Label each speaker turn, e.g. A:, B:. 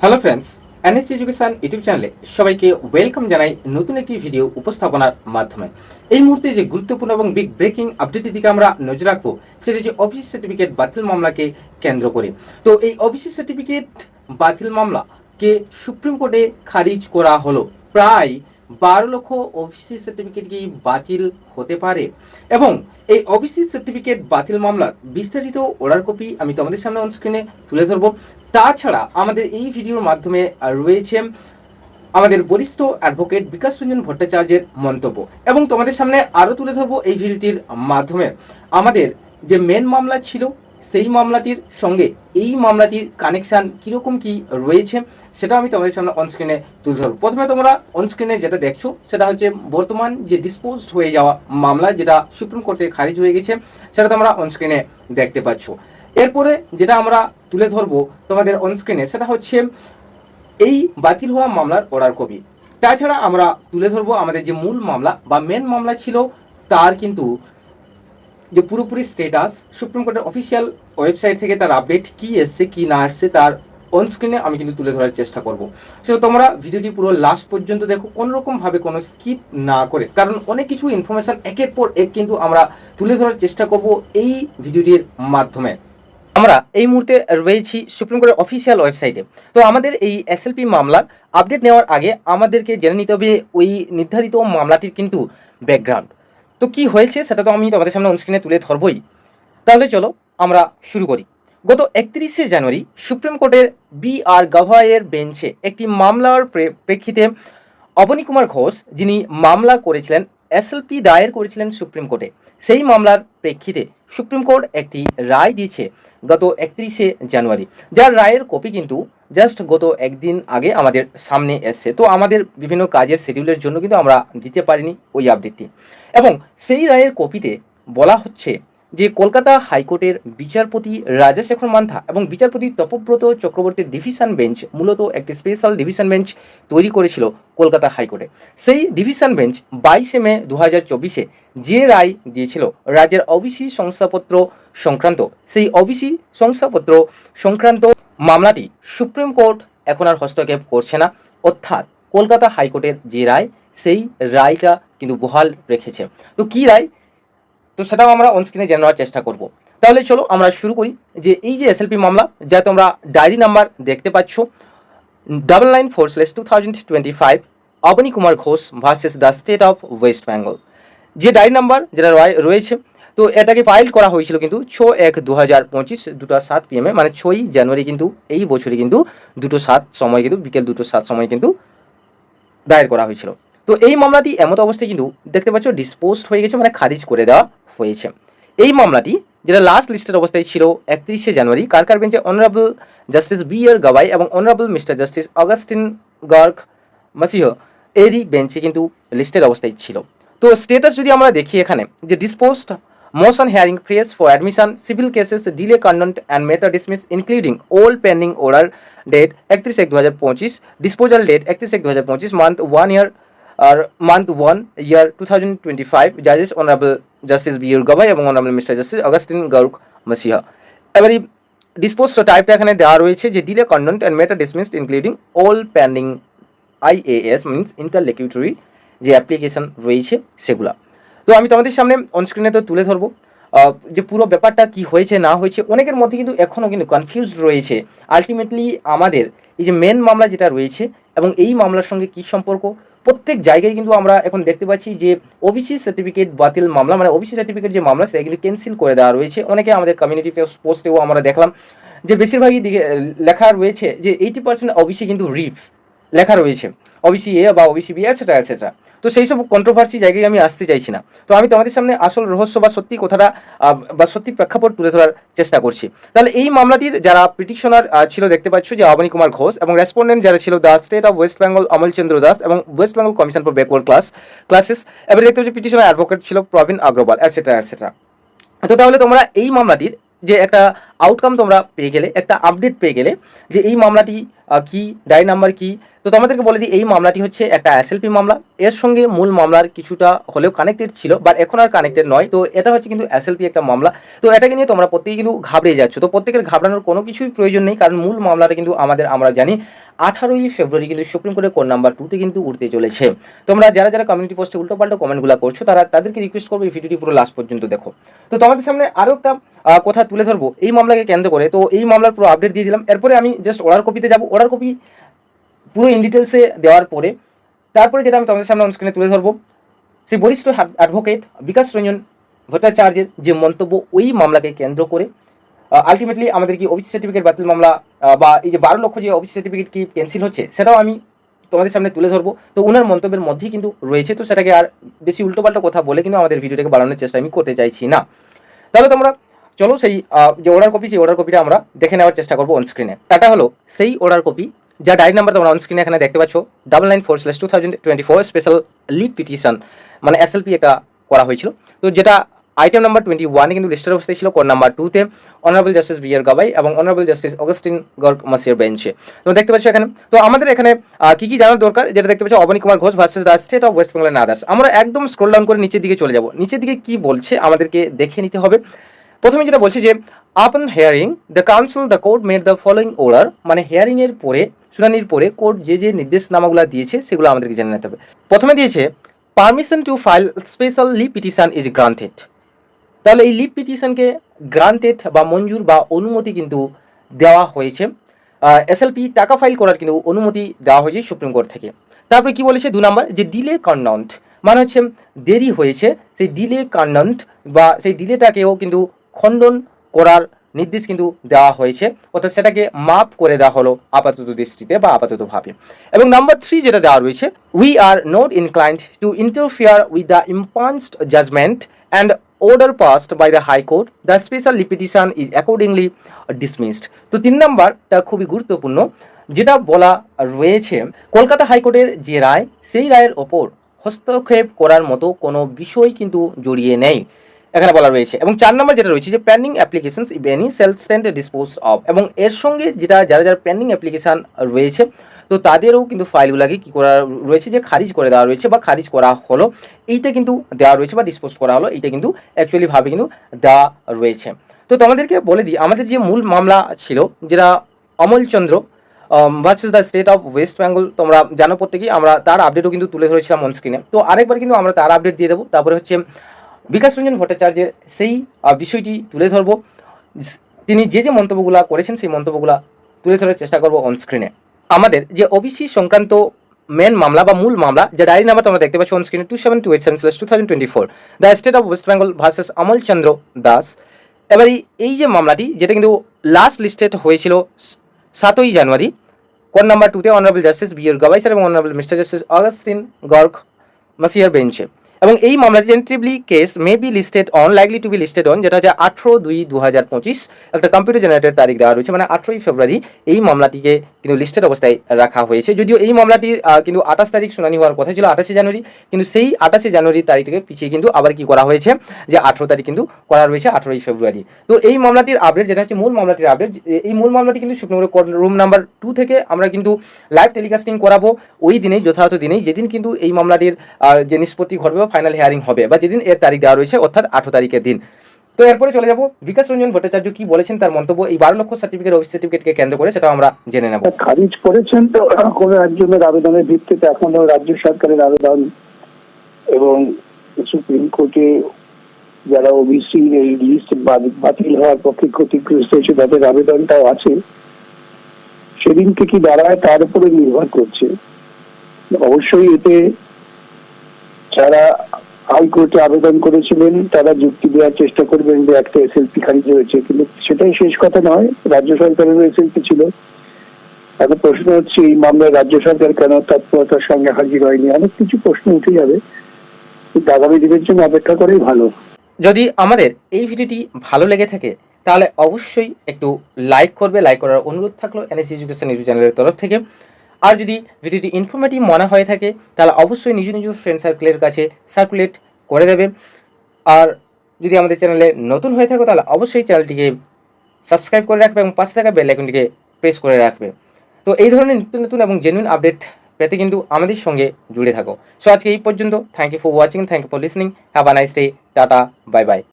A: Hello friends NS education YouTube চ্যানেলে সবাইকে welcome জানাই নতুন একটি ভিডিও উপস্থাপনার মাধ্যমে। এই মুহূর্তে যে গুরুত্বপূর্ণ এবং বিগ ব্রেকিং আপডেটের দিকে আমরা নজর রাখব, সেটা যে অফিস সার্টিফিকেট বাতিল মামলাকে কেন্দ্র করে। তো এই অফিস সার্টিফিকেট বাতিল মামলাকে সুপ্রিম কোর্টে খারিজ করা হলো। প্রায় বারো লক্ষ ওবিসি সার্টিফিকেট কি বাতিল হতে পারে? এবং এই ওবিসি সার্টিফিকেট বাতিল মামলার বিস্তারিত অর্ডার কপি আমি তোমাদের সামনে অন স্ক্রিনে তুলে ধরবো। তাছাড়া আমাদের এই ভিডিওর মাধ্যমে রয়েছে আমাদের বরিষ্ঠ অ্যাডভোকেট বিকাশ রঞ্জন ভট্টাচার্যের মন্তব্য। এবং তোমাদের সামনে আরও তুলে ধরবো এই ভিডিওটির মাধ্যমে। আমাদের যে মেন মামলা ছিল সেই মামলাটির সঙ্গে এই মামলাটির কানেকশন কীরকম কি রয়েছে, সেটা আমি তোমাদের সামনে অনস্ক্রিনে তুলে ধরবো। প্রথমে তোমরা অনস্ক্রিনে যেটা দেখছ, সেটা হচ্ছে বর্তমান যে ডিসপোজড হয়ে যাওয়া মামলা, যেটা সুপ্রিম কোর্টে খারিজ হয়ে গেছে, সেটা তোমরা অনস্ক্রিনে দেখতে পাচ্ছ। এরপরে যেটা আমরা তুলে ধরবো তোমাদের অনস্ক্রিনে সেটা হচ্ছে এই বাতিল হওয়া মামলার অর্ডার কপি। তাছাড়া আমরা তুলে ধরবো আমাদের যে মূল মামলা বা মেন মামলা ছিল, তার কিন্তু যে পুরোপুরি স্টেটাস সুপ্রিম কোর্টের অফিসিয়াল ওয়েবসাইট থেকে তার আপডেট কি এসছে, কি না এসছে, তার অন স্ক্রিনে আমি কিন্তু তুলে ধরার চেষ্টা করব। সো তোমরা ভিডিওটি পুরো লাস্ট পর্যন্ত দেখো কোনোরকম ভাবে কোনো স্কিপ না করে। কারণ অনেক কিছু ইনফরমেশন একের পর এক কিন্তু আমরা তুলে ধরার চেষ্টা করব এই ভিডিওটির মাধ্যমে। আমরা এই মুহূর্তে রয়েছি সুপ্রিম কোর্টের অফিসিয়াল ওয়েবসাইটে তো আমাদের এই এসএলপি মামলার আপডেট নেওয়ার আগে আমাদেরকে জেনে নিতে হবে ওই নির্ধারিত মামলাটির কিন্তু ব্যাকগ্রাউন্ড তো কি হয়েছে সেটা তো আমি তোমাদের সামনে অনস্ক্রিনে তুলে ধরবই। তাহলে চলো আমরা শুরু করি। গত একত্রিশে জানুয়ারি সুপ্রিম কোর্টের বি আর গাভাইয়ের বেঞ্চে একটি মামলার প্রেক্ষিতে অবনী কুমার ঘোষ, যিনি মামলা করেছিলেন এসএলপি দায়ের করেছিলেন সুপ্রিম কোর্টে। সেই মামলার প্রেক্ষিতে সুপ্রিম কোর্ট একটি রায় দিয়েছে গত একত্রিশে জানুয়ারি। যার রায়ের কপি কিন্তু জাস্ট গত একদিন আগে আমাদের সামনে এসছে। তো আমাদের বিভিন্ন কাজের শিডিউলের জন্য কিন্তু আমরা দিতে পারিনি ওই আপডেটটি এবং সেই রায়ের কপিতে বলা হচ্ছে যে কলকাতা হাইকোর্টের বিচারপতি রাজাশেখর মান্থা এবং বিচারপতি তপব্রত চক্রবর্তীর ডিভিশন বেঞ্চ মূলত একটি স্পেশাল ডিভিশন বেঞ্চ তৈরি করেছিল কলকাতা হাইকোর্টে। সেই ডিভিশন বেঞ্চ বাইশে মে দু হাজার চব্বিশে যে রায় দিয়েছিল রাজ্যের ওবিসি শংসাপত্র সংক্রান্ত। সেই ওবিসি শংসাপত্র সংক্রান্ত মামলাটি সুপ্রিম কোর্ট এখন আর হস্তক্ষেপ করছে না। অর্থাৎ কলকাতা হাইকোর্টের যে রায়, সেই রায়টা কিন্তু বহাল রেখেছে। তো কি রায়? তো সেটাও আমরা অনস্ক্রিনে জেনে নেওয়ার চেষ্টা করব। তাহলে চলো আমরা শুরু করি যে এই যে এসএলপি মামলা, যা তোমরা ডায়েরি নাম্বার দেখতে পাচ্ছ double nine four slash two thousand twenty five Abani Kumar Ghosh versus the state of West Bengal যে ডায়েরি নাম্বার যেটা রয়- রয়েছে, তো এটাকে ফাইল করা হয়েছিল কিন্তু ছ এক দু হাজার পঁচিশ দুটো সাত পিএমে মানে ছয়ই জানুয়ারি কিন্তু এই বছরে কিন্তু দুটো সাত সময় কিন্তু, বিকেল দুটো সাত সময় কিন্তু দায়ের করা হয়েছিল। তো এই মামলাটি এমত অবস্থায় কিন্তু দেখতে পাচ্ছ ডিসপোজড হয়ে গেছে মানে খারিজ করে দেওয়া হয়েছে। এই মামলাটি, যেটা লাস্ট লিস্টের অবস্থায় ছিল একত্রিশে জানুয়ারি কারকার বেঞ্চে honourable justice B R Gavai এবং অনারেবল মিস্টার জাস্টিস অগাস্টিন গার্ক মাসিহ এরই বেঞ্চে কিন্তু লিস্টের অবস্থায় ছিল। তো স্টেটাস যদি আমরা দেখি এখানে, যে disposed motion hearing fresh for admission civil cases delay content and matter dismiss including all pending order date একত্রিশ এক দু হাজার পঁচিশ ডিসপোজাল ডেট একত্রিশ এক দু হাজার পঁচিশ মান্থ ওয়ান ইয়ার আর month one year two thousand twenty five জাজেস honourable justice B R Gavai এবং অনারেবল মিস্টার জাস্টিস অগাস্টিন গৌরক মাসিহা এবারে ডিসপোজ টাইপটা এখানে দেওয়া রয়েছে যে delay content and matter dismissed including all pending IAs means interlocutory যে application রয়েছে সেগুলা। তো আমি তোমাদের সামনে অনস্ক্রিনে তো তুলে ধরবো। যে পুরো ব্যাপারটা কি হয়েছে, না হয়েছে, অনেকের মধ্যে কিন্তু এখনও কিন্তু কনফিউজ রয়েছে। আলটিমেটলি আমাদের এই যে মেন মামলা যেটা রয়েছে এবং এই মামলার সঙ্গে কি সম্পর্ক প্রত্যেক জায়গায় কিন্তু আমরা এখন দেখতে পাচ্ছি যে ওবিসি সার্টিফিকেট বাতিল মামলা মানে ওবিসি সার্টিফিকেট যে মামলা কিন্তু ক্যান্সেল করে দেওয়া রয়েছে। অনেকে আমাদের কমিউনিটি পোস্টেও আমরা দেখলাম যে বেশিরভাগই দিকে লেখা রয়েছে যে এইটি পার্সেন্ট ওবিসি কিন্তু রিফ লেখা রয়েছে। ওবিসি এ বা ওবিসি বি এটসেট্রা এটসেট্রা তো সেই সব কন্ট্রোভার্সি জায়গায় আমি আসতে চাইছি না। তো আমি তোমাদের সামনে আসল রহস্য বা সত্যি কথাটা বা সত্যি প্রেক্ষাপট তুলে ধরার চেষ্টা করছি। তাহলে এই মামলাটির যারা পিটিশনার ছিল দেখতে পাচ্ছ যে অবনী কুমার ঘোষ এবং রেসপন্ডেন্ট যারা ছিল the state of West Bengal Amal Chandra Das এবং West Bengal commission for backward class classes এবারে দেখতে পাচ্ছি পিটিশনার অ্যাডভোকেট ছিল প্রবীণ অগ্রওয়াল এটসেট্রা এটসেট্রা তো তাহলে তোমরা এই মামলাটির যে একটা আউটকাম তোমরা পেয়ে গেলে, একটা আপডেট পেয়ে গেলে যে এই মামলাটি কি ডাই নাম্বার কি তো তোমাদেরকে বলে দিই, এই মামলাটি হচ্ছে একটা এসএলপি মামলা। এর সঙ্গে মূল মামলার কিছুটা হলেও কানেক্টেড ছিল বাট এখন আর কানেক্টেড নয়। তো এটা হচ্ছে কিন্তু এসএলপি একটা মামলা। তো এটাকে নিয়ে তোমরা প্রত্যেকে কিন্তু ঘাবড়ে যাচ্ছ। তো প্রত্যেকের ঘাবড়ানোর কোনো কিছুই প্রয়োজন নেই, কারণ মূল মামলাটা কিন্তু আমাদের, আমরা জানি, আঠারোই ফেব্রুয়ারি কিন্তু সুপ্রিম কোর্টের কোর্ট নাম্বার টুতে কিন্তু উঠতে চলেছে। তোমরা যারা যারা কমিউনিটি পোস্টে উল্টোপাল্টা কমেন্টগুলো করছ, তারা তাদেরকে রিকোয়েস্ট করব এই ভিডিওটি পুরো লাস্ট পর্যন্ত দেখো। তো তোমাদের সামনে আরও একটা কথা তুলে ধরবো, এই মামলাকে কেন্দ্র করে। তো এই মামলার পুরো আপডেট দিয়ে দিলাম। এরপরে আমি জাস্ট অর্ডার কপিতে যাব। অর্ডার কপি পুরো ইন ডিটেলসে দেওয়ার পরে, তারপরে যেটা আমি তোমাদের সামনে অনস্ক্রিনে তুলে ধরবো, সেই বরিষ্ঠ অ্যাডভোকেট বিকাশ রঞ্জন ভট্টাচার্যের যে মন্তব্য, ওই মামলাকে কেন্দ্র করে আলটিমেটলি আমাদের কি অফিস সার্টিফিকেট বাতিল মামলা বা এই যে বারো লক্ষ যে অফিস সার্টিফিকেট কি ক্যান্সেল হচ্ছে, সেটাও আমি তোমাদের সামনে তুলে ধরবো। তো ওনার মন্তব্যের মধ্যেই কিন্তু রয়েছে, তো সেটাকে আর বেশি উল্টোপাল্টা কথা বলে কিন্তু আমাদের ভিডিওটাকে বাড়ানোর চেষ্টা আমি করতে চাইছি না। তাহলে তোমরা চলো সেই যে অর্ডার কপি সেই অর্ডার কপিটা আমরা দেখে নেওয়ার চেষ্টা করব অনস্ক্রিনে এটা হলো, সেই অর্ডার কপি যা ডায়েরি নাম্বার তোমরা অনস্ক্রিনে এখানে দেখতে পাচ্ছ double nine four slash two thousand twenty four special leave petition মানে এসএলপি একটা করা হয়েছিল। তো যেটা আইটেম নাম্বার টোয়েন্টি ওয়ানে কিন্তু লিস্টের অবস্থায় ছিল কোড নাম্বার টুতে honourable justice B R Gavai এবং অনারেবল জাস্টিস অগস্টিন গর্গ মাসির বেঞ্চে তো দেখতে পাচ্ছ এখানে, তো আমাদের এখানে কী কী কি জানার দরকার? যেটা দেখতে পাচ্ছ, Abani Kumar Ghosh versus the state of West Bengal others আমরা একদম স্ক্রল ডাউন করে নিচের দিকে চলে যাব। নিচের দিকে কি বলছে, আমাদেরকে দেখে নিতে হবে। প্রথমে যেটা বলছে যে upon hearing the council the court made the following order মানে হেয়ারিংয়ের পরে শুনানির পরে কোর্ট যে যে নির্দেশনামাগুলো দিয়েছে, সেগুলো আমাদেরকে জেনে নিতে হবে। প্রথমে দিয়েছে permission to file special leave petition is granted তাহলে এই লিভ পিটিশনকে গ্রান্টেড বা মঞ্জুর বা অনুমতি কিন্তু দেওয়া হয়েছে। এসএলপি টাকা ফাইল করার কিন্তু অনুমতি দেওয়া হয়েছে সুপ্রিম কোর্ট থেকে। তারপরে কি বলেছে? দু নম্বর, যে ডিলে কন্ডাউন্ট মানে হচ্ছে দেরি হয়েছে, সেই ডিলে কন্ডাউন্ট বা সেই ডিলেটাকেও কিন্তু খণ্ডন করার নির্দেশ কিন্তু দেওয়া হয়েছে অর্থাৎ সেটাকে মাপ করে দেওয়া হলো আপাতত দৃষ্টিতে বা আপাততভাবে। এবং নাম্বার থ্রি যেটা দেওয়া রয়েছে we are not inclined to interfere with the impugned judgement and passed by the High Court, the special petition is accordingly dismissed. তো তিন নাম্বারটা খুবই গুরুত্বপূর্ণ যেটা বলা রয়েছে কলকাতা হাইকোর্টের যে রায় সেই রায়ের ওপর হস্তক্ষেপ করার মতো কোনো বিষয় কিন্তু জড়িয়ে নেই। এখানে বলা রয়েছে। এবং চার নম্বর যেটা রয়েছে যে pending applications if any shall stand dispose of এবং এর সঙ্গে যেটা, যারা যারা পেন্ডিং অ্যাপ্লিকেশন রয়েছে, তো তাদেরও কিন্তু ফাইলগুলোকে কী করা রয়েছে যে খারিজ করে দেওয়া রয়েছে বা খারিজ করা হলো। এইটা কিন্তু দেওয়া রয়েছে বা ডিসপোজ করা হলো, এইটা কিন্তু অ্যাকচুয়ালিভাবে কিন্তু দেওয়া রয়েছে। তো তোমাদেরকে বলে দিই, আমাদের যে মূল মামলা ছিল, যেটা Amalchandra versus the state of West Bengal তোমরা জানো প্রত্যেকেই, আমরা তার আপডেটও কিন্তু তুলে ধরেছিলাম অন স্ক্রিনে তো আরেকবার কিন্তু আমরা তার আপডেট দিয়ে দেবো, তারপরে হচ্ছে বিকাশ রঞ্জন ভট্টাচার্যের সেই বিষয়টি তুলে ধরবো। তিনি যে যে মন্তব্যগুলো করেছেন, সেই মন্তব্যগুলো তুলে ধরার চেষ্টা করব অনস্ক্রিনে আমাদের যে ওবিসি সংক্রান্ত মেন মামলা বা মূল মামলা, যে ডায়েরি নাম্বার তোমরা দেখতে পাচ্ছ অন স্ক্রিনে two seven two eight seven two thousand twenty four the state of West Bengal versus Amal Chandra Das এবার এই- যে মামলাটি, যেটা কিন্তু লাস্ট লিস্টেড হয়েছিল সাতই জানুয়ারি, কোন নাম্বার টুতে অনারেবল জাস্টিস বি এর গভাইসার এবং অনারেবল মিস্টার জাস্টিস অগাস্টিন গর্গ মাসিয়ার বেঞ্চে এবং এই মামলাটি tentatively case may be listed on likely to be listed on যেটা হচ্ছে আঠেরো দুই দু হাজার পঁচিশ, একটা কম্পিউটার জেনারেটেড তারিখ দেওয়া রয়েছে। মানে আঠেরোই ফেব্রুয়ারি এই মামলাটিকে কিন্তু লিস্টেড অবস্থায় রাখা হয়েছে। যদিও এই মামলাটির কিন্তু আঠাশ তারিখ শুনানি হওয়ার কথা ছিল আঠাশে জানুয়ারি, কিন্তু সেই আঠাশে জানুয়ারি তারিখকে পিছিয়ে কিন্তু আবার কি করা হয়েছে? যে আঠেরো তারিখ কিন্তু করা রয়েছে আঠেরোই ফেব্রুয়ারি। তো এই মামলাটির আপডেট যেটা হচ্ছে মূল মামলাটির আপডেট এই মূল মামলাটি কিন্তু supreme court room number two থেকে আমরা কিন্তু লাইভ টেলিকাস্টিং করাবো। ওই দিনেই, যথাযথ দিনেই, যেদিন কিন্তু এই মামলাটির যে নিষ্পত্তি ঘটবে ফাইনাল হিয়ারিং হবে বা যেদিন এর তারিখ দেওয়া রয়েছে, অর্থাৎ আঠেরো তারিখের দিন। তো এরপরে চলে যাব। বিকাশ রঞ্জন ভট্টাচার্য কি বলেছেন তার মন্তব্য? এই বারো লক্ষ সার্টিফিকেট অফিস সার্টিফিকেটকে কেন্দ্র করে সেটা আমরা জেনে নেব।
B: খারিজ করেছেন তো কোনো একজনের আবেদনের ভিত্তিতে, এখনও রাজ্য সরকারের আবেদন এবং সুপ্রিম কোর্টে যারা ওবিসি এই লিস্ট বাতিল হওয়ার পক্ষে ক্ষতিগ্রস্ত হয়েছে, তাদের আবেদনটাও আছে। সেদিনকে কি দাঁড়ায়, তার উপরে নির্ভর করছে। অবশ্যই এতে যারা হাইকোর্টে আবেদন করেছিলেন, তারা যুক্তি দেওয়ার চেষ্টা করবেন যে একটা এস এসএলপি খারিজ হয়েছে। কিন্তু সেটাই শেষ কথা নয়, রাজ্য সরকারেরও এসএলপি ছিল। এখন প্রশ্ন হচ্ছে, এই মামলায় রাজ্য সরকার কেন তৎপরতার সঙ্গে হাজির হয়নি? অনেক কিছু প্রশ্ন উঠে যাবে। আগামী দিনের জন্য অপেক্ষা করেই ভালো।
A: যদি আমাদের এই ভিডিওটি ভালো লেগে থাকে, তাহলে অবশ্যই একটু লাইক করবে। লাইক করার অনুরোধ থাকল এনএস এডুকেশন ইউটিউব চ্যানেলের তরফ থেকে। আর যদি ভিডিওটি ইনফরমেটিভ মনে হয়ে থাকে, তাহলে অবশ্যই নিজ নিজ ফ্রেন্ড সার্কেলের কাছে সার্কুলেট করে দেবে। আর যদি আমাদের চ্যানেলে নতুন হয়ে থাকো, তাহলে অবশ্যই চ্যানেলটিকে সাবস্ক্রাইব করে রাখবে এবং পাশে থাকা বেল আইকনটিকে প্রেস করে রাখবে। তো এই ধরনের নিত্য নতুন এবং জেনুইন আপডেট পেতে কিন্তু আমাদের সঙ্গে জুড়ে থাকো। সো আজকে এই পর্যন্ত। Thank you for watching thank you for listening have a nice day tata bye bye